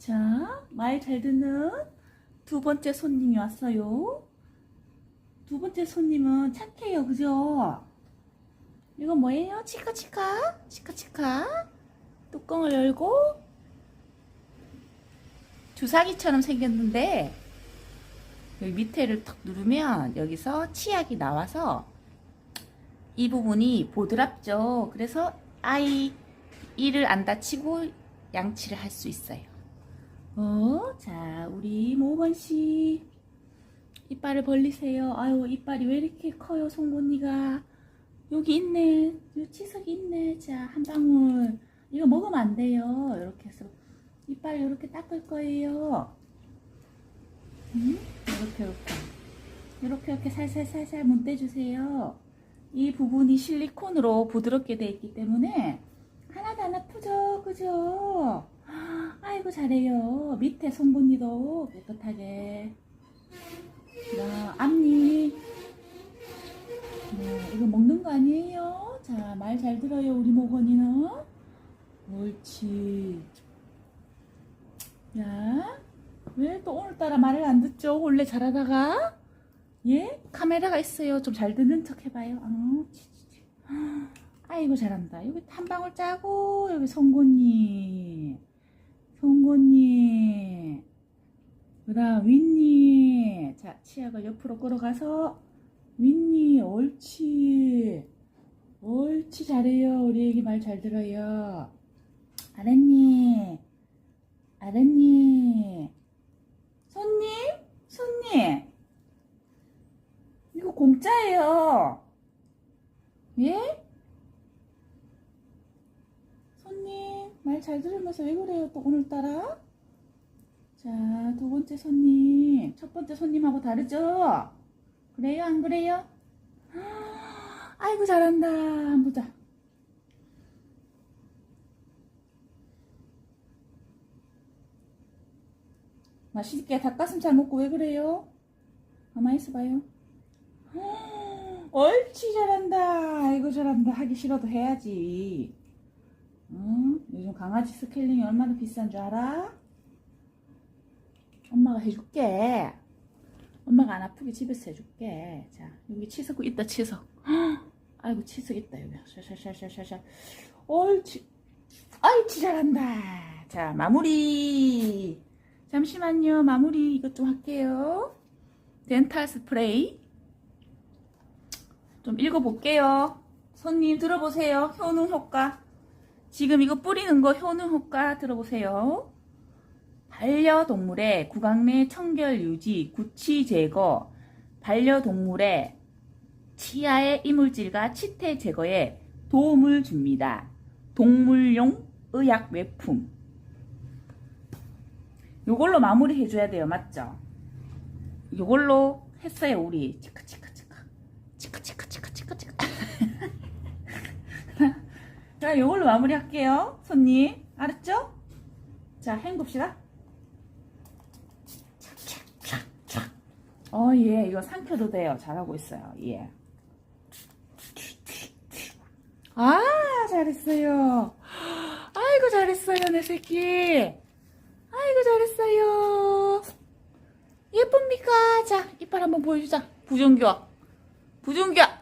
자, 말 잘 듣는 두 번째 손님이 왔어요. 두 번째 손님은 착해요, 그죠? 이거 뭐예요? 치카치카? 치카치카? 뚜껑을 열고 주사기처럼 생겼는데 여기 밑에를 탁 누르면 여기서 치약이 나와서 이 부분이 보드랍죠. 그래서 아이 이를 안 다치고 양치를 할 수 있어요. 어, 자, 우리 모건 씨 이빨을 벌리세요. 아유, 이빨이 왜 이렇게 커요, 송곳니가? 여기 있네. 요 치석이 있네. 자, 한 방울. 이거 먹으면 안 돼요. 이렇게 해서 이빨 이렇게 닦을 거예요. 음? 이렇게 이렇게 이렇게 이렇게 살살살살 문대주세요. 이 부분이 실리콘으로 부드럽게 돼 있기 때문에 하나도 안 아프죠, 그죠? 아이고 잘해요. 밑에 송곳니도 깨끗하게. 자, 앞니. 네, 이거 먹는 거 아니에요? 자, 말 잘 들어요, 우리 모건이는. 옳지. 야, 왜 또 오늘따라 말을 안 듣죠? 원래 잘하다가? 예? 카메라가 있어요. 좀 잘 듣는 척 해봐요. 어. 아이고, 잘한다. 여기 한 방울 짜고, 여기. 송곳니. 그 다음, 윗니. 자, 치약을 옆으로 끌어가서, 윗니. 옳지. 옳지, 잘해요. 우리 애기 말 잘 들어요. 아랫니. 아랫니. 손님? 손님? 이거 공짜예요. 예? 손님, 말 잘 들으면서 왜 그래요, 또 오늘따라? 자, 두 번째 손님. 첫 번째 손님하고 다르죠? 그래요, 안 그래요? 아이고, 잘한다. 한번 보자. 맛있게 닭가슴살 먹고 왜 그래요? 가만히 있어봐요. 옳지 잘한다. 아이고 잘한다. 하기 싫어도 해야지. 응? 요즘 강아지 스케일링이 얼마나 비싼 줄 알아? 엄마가 해줄게. 엄마가 안 아프게 집에서 해줄게. 자, 여기 치석 있다 치석. 아이고 치석 있다 여기. 샤샤샤샤샤. 옳지. 옳지 잘한다. 자 마무리. 잠시만요. 마무리 이것 좀 할게요. 덴탈 스프레이. 좀 읽어볼게요. 손님 들어보세요. 효능 효과. 지금 이거 뿌리는 거 효능 효과 들어보세요. 반려동물의 구강 내 청결 유지, 구취 제거, 반려동물의 치아의 이물질과 치태 제거에 도움을 줍니다. 동물용 의약 외품. 요걸로 마무리 해줘야 돼요. 맞죠? 요걸로 했어요. 우리. 치카, 치카. 자, 요걸로 마무리 할게요. 손님. 알았죠? 자, 헹굽시다. 어, 예. 이거 삼켜도 돼요. 잘하고 있어요. 예. 아, 잘했어요. 아이고, 잘했어요. 내 새끼. 아이고 잘했어요. 예쁩니까? 자 이빨 한번 보여주자. 부정교합. 부정교합.